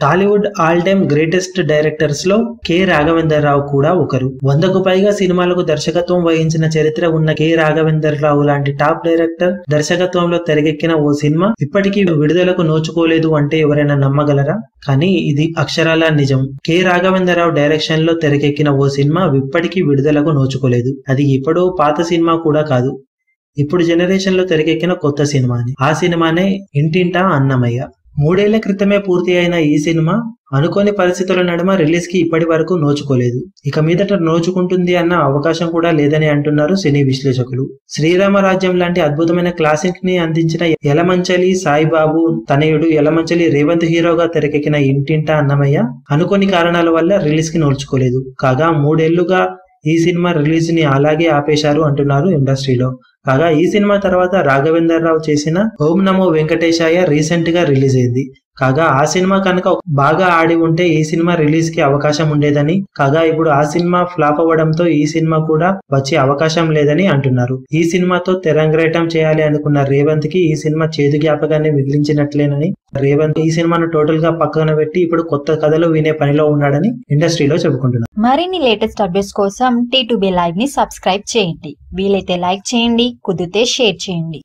Tollywood all time greatest డైరెక్టర్స్లో K. Raghavender Rao కూడా ఒకరు. వందకు పైగా సినిమాలకు దర్శకత్వం వహించిన చరిత్ర ఉన్న కె. రాఘవేందర్ రావు లాంటి టాప్ డైరెక్టర్ దర్శకత్వంలో తెరకెక్కిన ఓ సినిమా ఇప్పటికీ విడుదలకు నోచుకోలేదు అంటే ఎవరైనా నమ్మగలరా? కానీ ఇది అక్షరాల నిజం. కె. రాఘవేంద్రరావు డైరెక్షన్లో తెరకెక్కిన ఓ సినిమా ఇప్పటికీ విడుదలకు నోచుకోలేదు. అది ఎప్పుడో పాత సినిమా కూడా కాదు. ఇప్పుడు జనరేషన్లో తెరకెక్కిన కొత్త సినిమాని. ఆ సినిమానే ఇంటింటా అన్నమయ్య. మూడేళ్ళ క్రితమే పూర్తి అయిన ఈ సినిమా అనుకోని పరిస్థితుల నడుమ రిలీజ్కి ఇప్పటి వరకు నోచుకోలేదు. ఇక మీదట నోచుకుంటుంది అన్న అవకాశం కూడా లేదని అంటున్నారు సినీ విశ్లేషకులు. శ్రీరామరాజ్యం లాంటి అద్భుతమైన క్లాసిక్ని అందించిన యలమంచలి సాయిబాబు తనయుడు యలమంచలి రేవంత్ హీరోగా తెరకెక్కిన ఇంటింటా అన్నమయ్య అనుకోని కారణాల వల్ల రిలీజ్కి నోచుకోలేదు. కాగా మూడేళ్ళుగా ఈ సినిమా రిలీజ్ని అలాగే ఆపేశారు అంటున్నారు ఇండస్ట్రీలో. కాగా ఈ సినిమా తర్వాత రాఘవేందర్ రావు చేసిన ఓం నమో వెంకటేశాయ రీసెంట్గా రిలీజ్ అయింది. కాగా ఆ సినిమా కనుక బాగా ఆడి ఉంటే ఈ సినిమా రిలీజ్కి అవకాశం ఉండేదని కాగా ఇప్పుడు ఆ సినిమా ఫ్లాప్ అవ్వడంతో ఈ సినిమా కూడా వచ్చే అవకాశం లేదని అంటున్నారు. ఈ సినిమాతో తెరంగరేటం చేయాలి అనుకున్న రేవంత్కి ఈ సినిమా చేదు జ్ఞాపకాన్ని మిగిలించినట్లేనని రేవంత్ ఈ సినిమాను టోటల్గా పక్కన పెట్టి ఇప్పుడు కొత్త కథలు వినే పనిలో ఉన్నాడని ఇండస్ట్రీలో చెప్పుకుంటున్నారు మరిన్ని లేటెస్ట్ అప్డేట్స్ కోసం టీ లైవ్ని సబ్స్క్రైబ్ చేయండి. వీలైతే లైక్ చేయండి కుదిరితే షేర్ చేయండి.